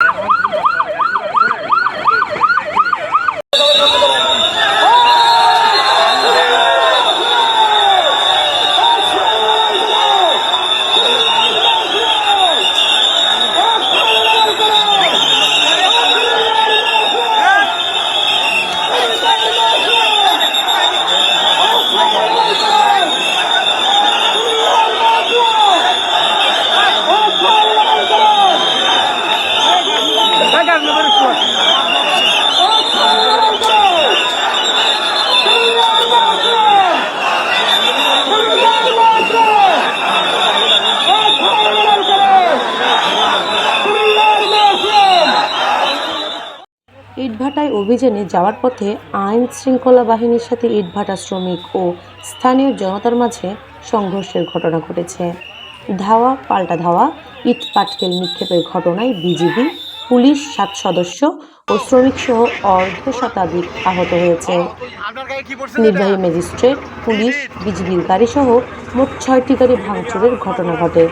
you. ইটভাটায় অভিযানে যাওয়ার পথে আইন শৃঙ্খলা বাহিনীর সাথে ইটভাটা শ্রমিক ও স্থানীয় জনতার মাঝে সংঘর্ষের ঘটনা ঘটেছে। ধাওয়া, পাল্টা ধাওয়া ইট পাটকেল নিক্ষেপের ঘটনায় বিজিবি পুলিশ সাত সদস্য ও শ্রমিক সহ অর্ধ শতাধিক আহত হয়েছে। নির্বাহী ম্যাজিস্ট্রেট পুলিশ বিজিবির গাড়িসহ মোট ছয়টি গাড়ি ভাঙচুরের ঘটনা ঘটে।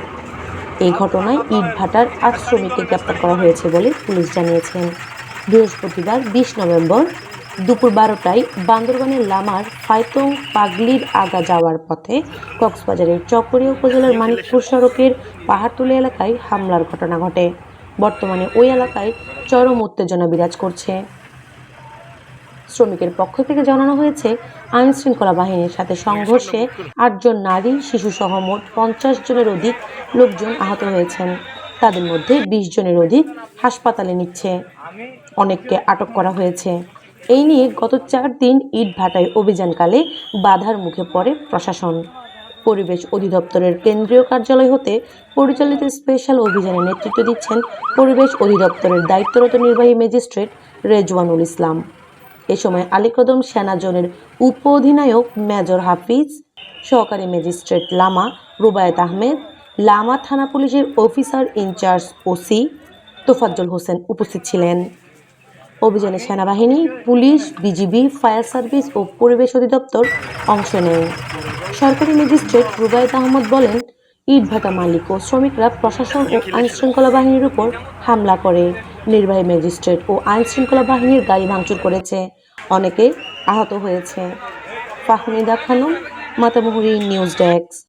এই ঘটনায় ইট ভাটার আট শ্রমিককে গ্রেপ্তার করা হয়েছে বলে পুলিশ জানিয়েছেন। বৃহস্পতিবার বিশ নভেম্বর দুপুর বারোটায় বান্দরবানের লামার ফাইতং পাগলির আগা যাওয়ার পথে কক্সবাজারের চকরিয়া উপজেলার মানিকপুর সড়কের পাহাড়তলি এলাকায় হামলার ঘটনা ঘটে। বর্তমানে ওই এলাকায় চরম উত্তেজনা বিরাজ করছে। শ্রমিকের পক্ষ থেকে জানানো হয়েছে আইন শৃঙ্খলা বাহিনীর সাথে সংঘর্ষে আটজন নারী, শিশুসহ মোট পঞ্চাশ জনের অধিক লোকজন আহত হয়েছেন। তাদের মধ্যে বিশ জনের অধিক হাসপাতালে নিচ্ছে। অনেককে আটক করা হয়েছে। এই নিয়ে গত চার দিন ইট ভাটায় অভিযানকালে বাধার মুখে পড়ে প্রশাসন। পরিবেশ অধিদপ্তরের কেন্দ্রীয় কার্যালয় হতে পরিচালিত স্পেশাল অভিযানে নেতৃত্ব দিচ্ছেন পরিবেশ অধিদপ্তরের দায়িত্বরত নির্বাহী ম্যাজিস্ট্রেট রেজওয়ানুল ইসলাম। এ সময় আলীকদম সেনা জোনের উপ অধিনায়ক মেজর হাফিজ, সহকারী ম্যাজিস্ট্রেট লামা রুবায়েত আহমেদ, লামা থানা পুলিশের officer in charge OC Tofazzal Hossain উপস্থিত ছিলেন। অভিযানে সেনাবাহিনী, পুলিশ, বিজিবি, ফায়ার সার্ভিস ও পরিবেশ অধিদপ্তর অংশ নেয়। সরকারি ম্যাজিস্ট্রেট রুবায়ত আহমদ বলেন ইটভাটা মালিক ও শ্রমিকরা প্রশাসন ও আইনশৃঙ্খলা বাহিনীর উপর হামলা করে। নির্বাহী ম্যাজিস্ট্রেট ও আইনশৃঙ্খলা বাহিনীর গাড়ি ভাঙচুর করেছে। অনেকে আহত হয়েছে। Fahmida Khanam, Matamuhuri news desk.